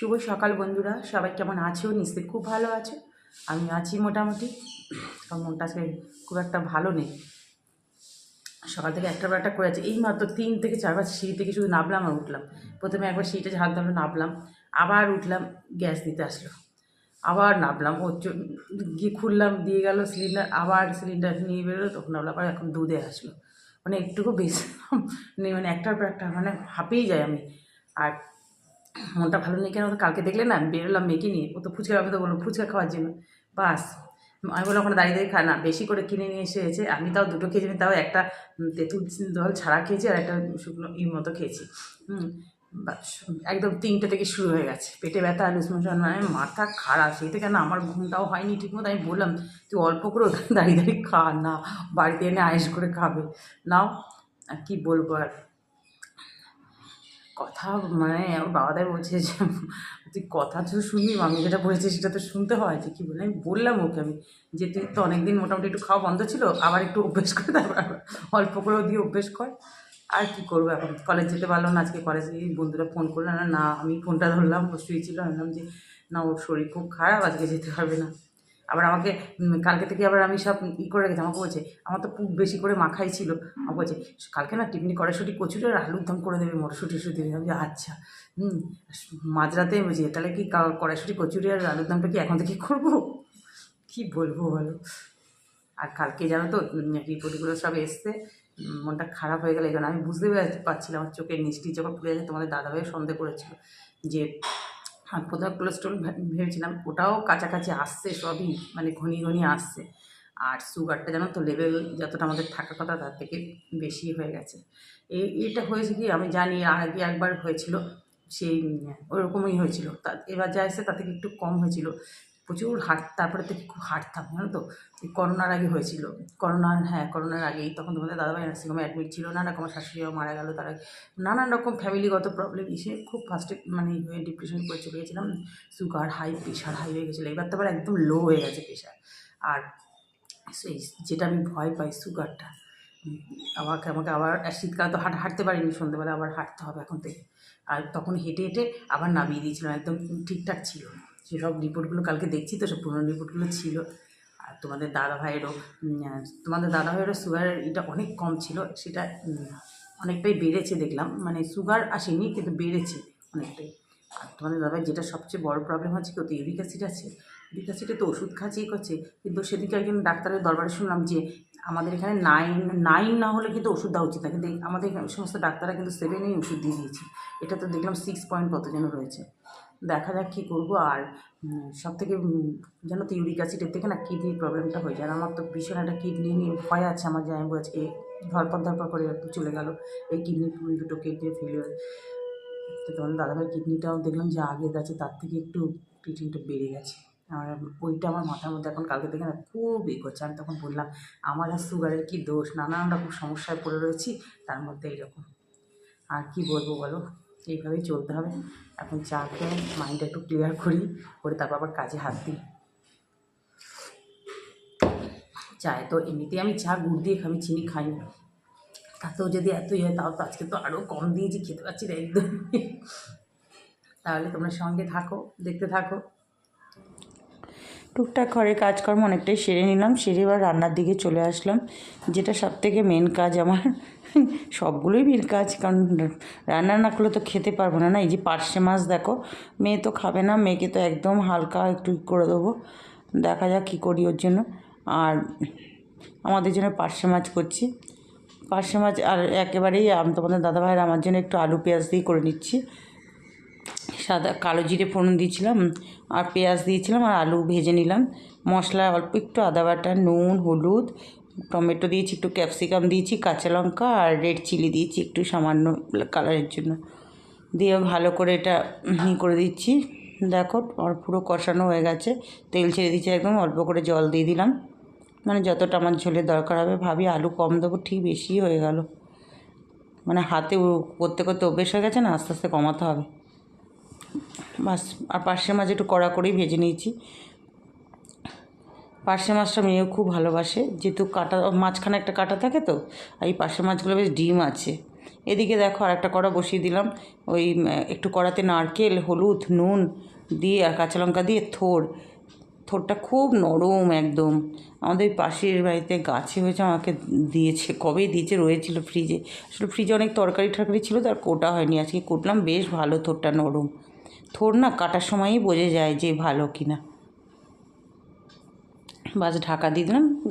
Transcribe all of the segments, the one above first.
শুভ সকাল বন্ধুরা, সবাই কেমন আছো? নিশ্চয়ই খুব ভালো আছো। আমি আছি মোটামুটি, কারণ মনটা আজকে খুব একটা ভালো নেই। সকাল থেকে একটা একটা করে আছে। এই মাত্র তিন থেকে চারবার সিঁড়ি থেকে শুধু নামলাম আর উঠলাম। প্রথমে একবার সিঁড়িতে ঝাড় ধরলো নামলাম, আবার উঠলাম, গ্যাস দিতে আসলো। আবার নামলাম, ও চ- গিয়ে খুললাম, দিয়ে গেল সিলিন্ডার, আবার সিলিন্ডার নিয়ে বেরোলো, তখন নামলাম আবার এখন দুধে আসলো। মানে একটুকু বেশি নেই মানে একটার পর একটা মানে হাঁপিয়ে যায় আমি। আর মনটা ভালো নেই কেন? কালকে দেখলে না, বেরোলাম মেয়েকে নিয়ে। ও তো ফুচকা আমি তো বলল ফুচকা খাওয়ার জন্য। বাস, আমি বললাম ওখানে দাঁড়িয়ে দাঁড়িয়ে খা। না, বেশি করে কিনে নিয়ে এসেছে আমি তাও দুটো খেয়েছি তাও একটা তেঁতুল জল ছাড়া খেয়েছি আর একটা শুকনো ইর মতো খেয়েছি। হুম একদম তিনটে থেকে শুরু হয়ে গেছে। পেটে ব্যথা, লুজ মোশন মানে মাথা খারাপ। সেই থেকে না আমার ঘুমটাও হয়নি ঠিক মতো আমি বললাম, তুই অল্প করে ওখানে দাঁড়িয়ে দাঁড়িয়ে খা না, বাড়িতে এনে আয়েস করে খাবে। নাও, আর কী বলব আর? কথা মানে আমার বাবাদের বলছে যে, তুই কথা তো শুনবি আমি যেটা বলেছি সেটা তো শুনতে হয়। যে কী বলে? আমি বললাম ওকে আমি যে, তুই তো অনেকদিন মোটামুটি একটু খাওয়া বন্ধ ছিল, আবার একটু অভ্যেস করে তারপর অল্প করেও দিয়ে অভ্যেস কর। আর কি করব এখন? কলেজ যেতে পারলাম না, আজকে কলেজে বন্ধুরা ফোন করল না না, আমি ফোনটা ধরলাম শুয়েছিল আমি যে, না, ওর শরীর খুব খারাপ, আজকে যেতে পারবে না। আবার আমাকে কালকে থেকে আবার আমি সব ই করে রেখেছি। আমাকে বলছে, আমার তো খুব বেশি করে মাখাই ছিল। আমাকে বলছে, কালকে না টিফিনি কড়াইশুটি কচুরি আর আলুর দম করে দেবে, মটরশুটি শুটি আমি আচ্ছা হুম, মাঝরাতে বলছি তাহলে কি, কড়াইশুটি কচুরি আর আলুর দমটা কি এখন থেকে করব? কি বলব বলো? আর কালকে জানো তো রিপোর্টগুলো সব এসছে মনটা খারাপ হয়ে গেলে এই আমি বুঝতে পারছিলাম, আমার চোখের নিচটি যখন পুড়ে যাচ্ছে তোমাদের দাদাভাই সন্দেহ করেছিল যে প্রথমে কোলেস্ট্রল ভেবেছিলাম, ওটাও কাছাকাছি আসছে সবই মানে ঘনি ঘনি আসছে। আর সুগারটা যেন তো লেভেল যতটা আমাদের থাকার কথা, তার থেকে বেশি হয়ে গেছে। এই এটা হয়েছে কি, আমি জানি আগে একবার হয়েছিল, সেই ওরকমই হয়েছিল। তা, এবার যা এসে তা থেকে একটু কম হয়েছিল। প্রচুর হাঁট, তারপরে থেকে খুব হাঁটতাম জানো তো? করোনার আগে হয়েছিল। করোনা হ্যাঁ করোনার আগেই তখন তোমাদের দাদাভাই নার্সিংহোমে অ্যাডমিট ছিল। নানা রকম শাশুড়িও মারা গেল, তারা নানান রকম ফ্যামিলিগত প্রবলেম এসে খুব ফার্স্টে মানে ডিপ্রেশন করে চলে গেছিলাম। সুগার হাই প্রেশার হাই হয়ে গেছিল। এবার তো আবার একদম লো হয়ে গেছে প্রেশার আর সেই যেটা আমি ভয় পাই সুগারটা আমাকে আমাকে আবার শীতকালে তো হাঁট, হাঁটতে পারিনি সন্ধ্যেবেলা, আবার হাঁটতে হবে এখন থেকে। আর তখন হেঁটে হেঁটে আবার নামিয়ে দিয়েছিলাম, একদম ঠিকঠাক ছিল সেসব রিপোর্টগুলো কালকে দেখছি তো, সব পুরনো রিপোর্টগুলো ছিল। আর তোমাদের দাদা ভাইয়েরও তোমাদের দাদা ভাইয়েরও সুগারের এটা অনেক কম ছিল, সেটা অনেকটাই বেড়েছে দেখলাম। মানে সুগার আসেনি, কিন্তু বেড়েছে অনেকটাই। আর তোমাদের দাদার যেটা সবচেয়ে বড় প্রবলেম হচ্ছে কি, ওতে ইউরিক অ্যাসিড আছে। ইউরিক অ্যাসিডে তো ওষুধ খাচ্ছেই করছে, কিন্তু সেদিকে একজন ডাক্তারের দরবারে শুনলাম যে, আমাদের এখানে নাইন নাইন না হলে কিন্তু ওষুধ দেওয়া উচিত না। কিন্তু আমাদের সমস্ত ডাক্তাররা কিন্তু সেভেনেই ওষুধ দিয়ে দিয়েছে। এটা তো দেখলাম সিক্স পয়েন্ট কত যেন রয়েছে। দেখা যাক কী করব। আর সব থেকে জানো তো ইউরিক অ্যাসিডের থেকে না কিডনির প্রবলেমটা হয়ে যায়। আমার তো ভীষণ একটা কিডনি নিয়ে ভয় আছে আমার যে আমি আজকে ধরপর ধরপর করে একটু চলে গেল। এই কিডনি দুটো কিডনি ফেলিওর তো তোমাদের দাদাভাই কিডনিটাও দেখলাম যে আগে গেছে, তার থেকে একটু কিডনিটা বেড়ে গেছে। আর ওইটা আমার মাথার মধ্যে এখন কালকে থেকে না খুব ই করছে আমি তখন বললাম, আমার আর সুগারের কী দোষ? নানান রকম সমস্যায় পড়ে রয়েছি, তার মধ্যে এইরকম। আর কি বলব বলো? এইভাবেই চলতে হবে। এখন চা খেয়ে মাইন্ডটা একটু ক্লিয়ার করি, করে তারপর আবার কাজে হাত দিই। চায় তো এমনিতেই আমি চা, গুড় দিয়ে আমি চিনি খাই না তাতেও যদি এতই হয়, তাও তো আজকে তো আরও কম দিয়েছি, খেতে পারছি না একদম। তাহলে তোমরা সঙ্গে থাকো, দেখতে থাকো। টুকটাক ঘরের কাজকর্ম অনেকটাই সেরে নিলাম, সেরে এবার রান্নার দিকে চলে আসলাম, যেটা সব থেকে মেন কাজ আমার। সবগুলোই মেন কাজ, কারণ রান্না না করলে তো খেতে পারব না না? এই যে পার্শে মাছ দেখো, মেয়ে তো খাবে না, মেয়েকে তো একদম হালকা একটু করে দেবো, দেখা যাক কী করি ওর জন্য। আর আমাদের জন্য পার্শে মাছ করছি। পার্শে মাছ আর একেবারেই আম- তোমাদের দাদাভাইয়ের আমার জন্য একটু আলু পেঁয়াজ দিয়ে করে নিচ্ছি। সাদা, কালো জিরে ফোড়ন দিয়েছিলাম, আর পেঁয়াজ দিয়েছিলাম, আর আলু ভেজে নিলাম। মশলা অল্প একটু আদা বাটা, নুন, হলুদ টমেটো দিয়েছি, একটু ক্যাপসিকাম দিয়েছি, কাঁচা লঙ্কা আর রেড চিলি দিয়েছি একটু সামান্য কালারের জন্য। দিয়ে ভালো করে এটা ই করে দিচ্ছি। দেখো, আর পুরো কষানো হয়ে গেছে। তেল ছেড়ে দিচ্ছি একদম, অল্প করে জল দিয়ে দিলাম। মানে যতটা আমার ঝোলের দরকার হবে, ভাবি আলু কম দেবো, ঠিক বেশি হয়ে গেল। মানে হাতে করতে করতে অভ্যেস হয়ে গেছে না, আস্তে আস্তে কমাতে হবে। বাস, আর পার্শে মাঝে একটু কড়া করেই ভেজে নিয়েছি। পার্শে মাছটা মেয়েও খুব ভালোবাসে। যেহেতু কাটা, মাঝখানে একটা কাটা থাকে তো, আর এই পার্শে মাছগুলো বেশ ডিম আছে। এদিকে দেখো আর একটা কড়া বসিয়ে দিলাম। ওই একটু কড়াতে নারকেল, হলুদ, নুন দিয়ে আর কাঁচা লঙ্কা দিয়ে থোর। থোরটা খুব নরম একদম। আমাদের পাশের বাড়িতে গাছে হয়েছে, আমাকে দিয়েছে। কবে দিয়েছে? রয়েছিল ফ্রিজে। আসলে ফ্রিজে অনেক তরকারি টরকারি ছিল, তার কোটা হয়নি। আজকে কুটলাম, বেশ ভালো থোরটা নরম। থোর না কাটার সময়ই বোঝা যায় যে ভালো কিনা। বাস ঢাকা দিয়ে দিলাম,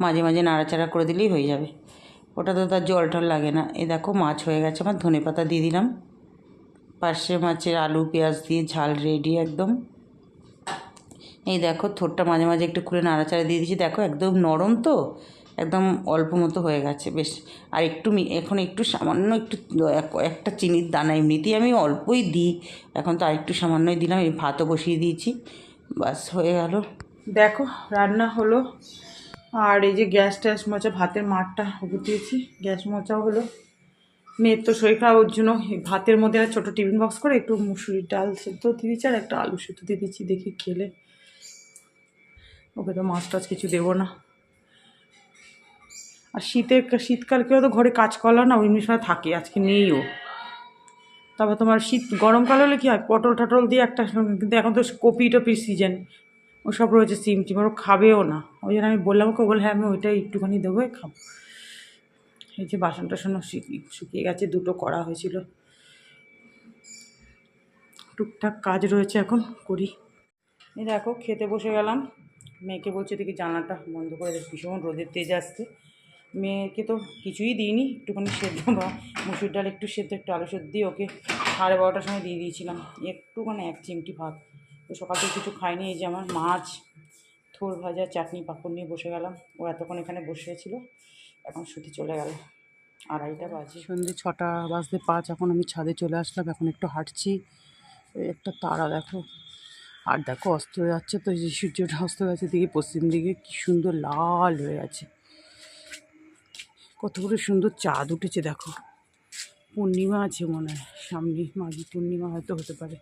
মাঝে মাঝে নাড়াচাড়া করে দিলেই হয়ে যাবে। ওটা তো তার জল টল লাগে না। এই দেখো মাছ হয়ে গেছে, আমার ধনে পাতা দিয়ে দিলাম। পার্শে মাছের আলু, পেঁয়াজ দিয়ে ঝাল রেডি একদম। এই দেখো থোরটা মাঝে মাঝে একটু খুলে নাড়াচাড়া দিয়ে দিয়েছি। দেখো একদম নরম তো, একদম অল্প মতো হয়ে গেছে, বেশ। আর একটু এখন একটু সামান্য একটু এক- একটা চিনির দানা এমনিতেই আমি অল্পই দিই। এখন তো আর একটু সামান্যই দিলাম, এই ভাতও বসিয়ে দিয়েছি। বাস হয়ে গেল। দেখো, রান্না হলো। আর এই যে গ্যাস ট্যাস মোচা ভাতের মাঠটা দিয়েছি গ্যাস মোচাও হলো। মেয়ের তো শরীর খারাপ ওর জন্য ভাতের মধ্যে আর ছোটো টিফিন বক্স করে একটু মুসুরির ডাল সেদ্ধ দিয়ে দিচ্ছি আর একটা আলু সেদ্ধ দিয়ে দিচ্ছি দেখি খেলে। ওকে তো মাছ টাছ কিছু দেবো না। আর শীতে শীতকাল কেউ তো ঘরে কাজ করল না, ওই সময় থাকে, আজকে নেইও তারপর তোমার শীত, গরমকাল হলে কী হয় পটল টটল দিয়ে একটা, কিন্তু এখন তো কপি টপির সিজন ওসব রয়েছে সিম টিম ওরা খাবেও না। ওই জন্য আমি বললাম ওকে বলে হ্যাঁ আমি ওইটাই একটুখানি দেবো খাব। এই যে বাসন টাসনও শুকি- শুকিয়ে গেছে দুটো করা হয়েছিল। টুকটাক কাজ রয়েছে এখন করি। এই দেখো খেতে বসে গেলাম। মেয়েকে বলছে দেখি জানলাটা বন্ধ করে দে, ভীষণ রোদের তেজ আসছে। মেয়েকে তো কিছুই দিইনি একটুখানি সেদ্ধ বা মুসুর ডাল একটু সেদ্ধ একটু আলু সেদ্ধ দিয়ে ওকে সাড়ে বারোটার সময় দিয়ে দিয়েছিলাম। একটুখানি এক চিমটি ভাত। তো সকাল কিছু খাইনি, এই যে আমার মাছ, থোর ভাজা, চাটনি, পাঁপড় নিয়ে বসে গেলাম। ও এতক্ষণ এখানে বসেছিল এখন শুতে চলে গেল। আড়াইটা বাজে। সন্ধে ছটা বাজতে পাঁচ, এখন আমি ছাদে চলে আসলাম, এখন একটু হাঁটছি। একটা তারা দেখো। আর দেখো, অস্ত হয়ে যাচ্ছে তো যে সূর্যটা অস্ত হয়ে গেছে দিকে পশ্চিম দিকে কি সুন্দর লাল হয়ে আছে। কতগুলো সুন্দর চাঁদ উঠেছে, দেখো। পূর্ণিমা আছে মনে হয়, সামনে মাঘী পূর্ণিমা হয়তো হতে পারে,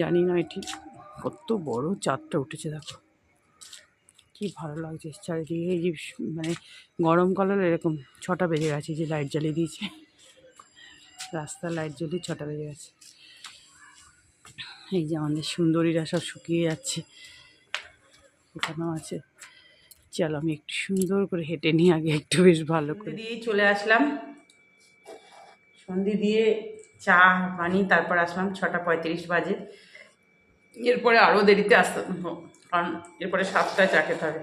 জানি না এটি। কত বড় চাঁদটা উঠেছে দেখো। কি ভালো লাগছে, চারিদিকে এই যে মানে গরমকাল হলে এরকম ছটা বেজে গেছে যে লাইট জ্বালিয়ে দিয়েছে। রাস্তার লাইট জ্বলিয়ে ছটা বেজে গেছে। এই যে আমাদের সুন্দরীরা সব শুকিয়ে যাচ্ছে। এখানেও আছে। চল আমি একটু সুন্দর করে হেঁটে নিই আগে, একটু বেশ ভালো করে। দিয়েই চলে আসলাম। সন্ধে দিয়ে চা, পানি, তারপর আসলাম ছটা পঁয়ত্রিশ বাজে। এরপরে আরও দেরিতে আসতে কারণ এরপরে সাতটায় চা খেতে হবে।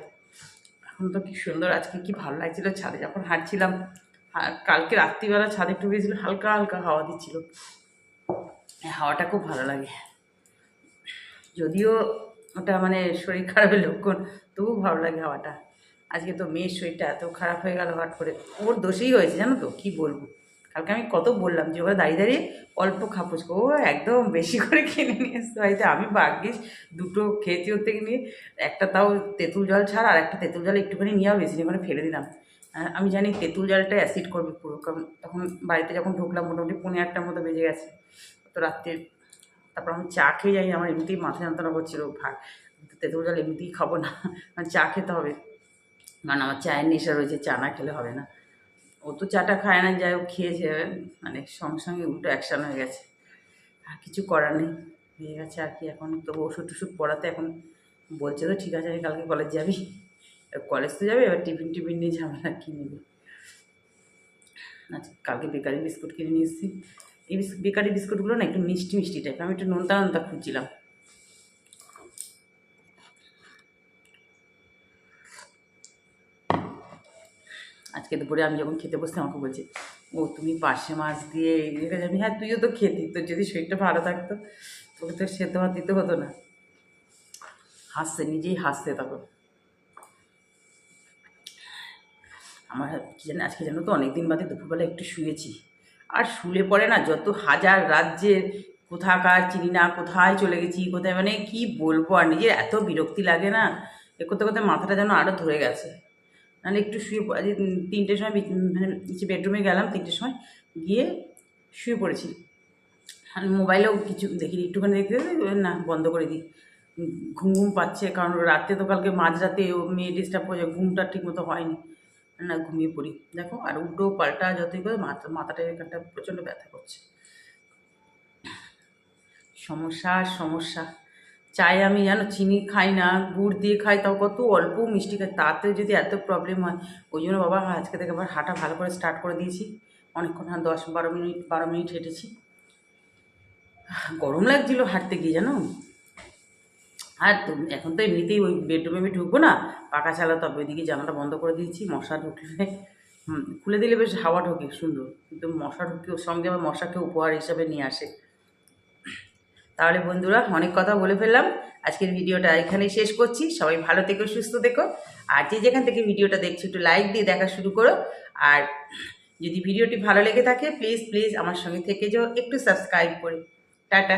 এখন তো কি সুন্দর, আজকে কি ভালো লাগছিল, ছাদে যখন হাঁটছিলাম কালকে রাত্রিবেলা ছাদে একটু গেছিল হালকা হালকা হাওয়া দিচ্ছিল। হাওয়াটা খুব ভালো লাগে। যদিও ওটা মানে শরীর খারাপের লক্ষণ তবু ভালো লাগে হাওয়াটা। আজকে তো মেয়ের শরীরটা এত খারাপ হয়ে গেল হঠাৎ করে। ওর দোষেই হয়েছে, জানো তো, কী বলব? কালকে আমি কত বললাম যে, ওরা দাঁড়িয়ে দাঁড়িয়ে অল্প খাপোচ ও একদম বেশি করে কিনে নিয়ে এসতে বাড়িতে। আমি ভাগ্যিস দুটো খেয়েছি ওর থেকে নিয়ে। একটা তাও তেঁতুল জল ছাড়া, আর একটা তেঁতুল জল একটুখানি নিয়েও বেশি করে ফেলে দিলাম। আর আমি জানি তেঁতুল জলটা অ্যাসিড করবে পুরো, কারণ তখন বাড়িতে যখন ঢুকলাম, মোটামুটি পনেরো একটার মতো বেজে গেছে। তো রাত্রে তারপর আমি চা খেয়ে যাই আমার এমনিতেই মাথা যন্ত্রণা করছিল, ভাগ তেঁতুল জল এমনিতেই খাব না। আমার চা খেতে হবে। কারণ আমার চায়ের নেশা রয়েছে, চা না খেলে হবে না। ও তো চাটা খায় না, যাই হোক খেয়েছে মানে সঙ্গে সঙ্গে উল্টো অ্যাকশান হয়ে গেছে। আর কিছু করার নেই, হয়ে গেছে আর কি এখন। তো ওষুধ টষুধ পড়াতে এখন বলছে তো, ঠিক আছে কালকে কলেজ যাবি। কলেজ তো যাবে, এবার টিফিন টিফিন নিয়ে ঝামেলা কী নেবে? আচ্ছা কালকে বেকারি বিস্কুট কিনে নিয়ে এসেছি। এই বিস্কুট বেকারি বিস্কুটগুলো না একটু মিষ্টি মিষ্টি টাইপ আমি একটু নোনতা নোনতা খুঁজছিলাম। আজকে দুপুরে আমি যখন খেতে বসতে আমাকে বলছে, ও, তুমি পার্শে মাছ দিয়ে যাবি হ্যাঁ তুইও তো খেতি, তোর যদি শরীরটা ভালো থাকতো, তোকে তো সেদ্ধ ভাত দিতে হতো না। হাসছে, নিজেই হাসছে তখন। আমার কি জানি, আজকে জানো তো অনেক দিন বাদে দুপুরবেলা একটু শুয়েছি। আর শুলে পড়ে না, যত হাজার রাজ্যের কোথাকার চিনি না, কোথায় চলে গেছি, কোথায় মানে কি বলব, আর নিজের এত বিরক্তি লাগে না, এ করতে করতে মাথাটা যেন আরও ধরে গেছে। নাহলে একটু শুয়ে আজকে তিনটের সময় মানে নিচে বেডরুমে গেলাম তিনটের সময়, গিয়ে শুয়ে পড়েছি। মোবাইলেও কিছু দেখিনি, একটুখানি দেখতে না, বন্ধ করে দিই। ঘুম ঘুম পাচ্ছে, কারণ রাতে তো কালকে মাঝরাতে মেয়ে ডিস্টার্ব হয়ে যায়, ঘুমটা ঠিক মতো হয়নি। না, ঘুমিয়ে পড়ি। দেখো, আর উল্টো পাল্টা যতই করে মাথা মাথাটা এখানটা প্রচণ্ড ব্যথা করছে। সমস্যা সমস্যা। চাই আমি জানো চিনি খাই না, গুড় দিয়ে খাই, তাও কত অল্প মিষ্টি খাই তাতেও যদি এত প্রবলেম হয়, ওই জন্য বাবা আজকে থেকে আবার হাঁটা ভালো করে স্টার্ট করে দিয়েছি। অনেকক্ষণ হ্যাঁ দশ বারো মিনিট বারো মিনিট হেঁটেছি। গরম লাগছিল হাঁটতে গিয়ে, জানো? আর তো এখন তো এমনিতেই ওই বেডরুমে আমি ঢুকবো না, পাকা চালাতে তবে ওইদিকে জানাটা বন্ধ করে দিয়েছি, মশা ঢুকলে খুলে দিলে বেশ হাওয়া ঢোকে, সুন্দর। কিন্তু মশা ঢুকে সঙ্গে আবার মশাকে উপহার হিসাবে নিয়ে আসে। তাহলে বন্ধুরা অনেক কথা বলে ফেললাম। আজকের ভিডিওটা এখানেই শেষ করছি। সবাই ভালো থেকো, সুস্থ থেকো। আর যে যেখান থেকে ভিডিওটা দেখছ, একটু লাইক দিয়ে দেখা শুরু করো। আর যদি ভিডিওটি ভালো লেগে থাকে প্লিজ প্লিজ আমার সঙ্গে থেকে যাও। একটু সাবস্ক্রাইব করে। টাটা।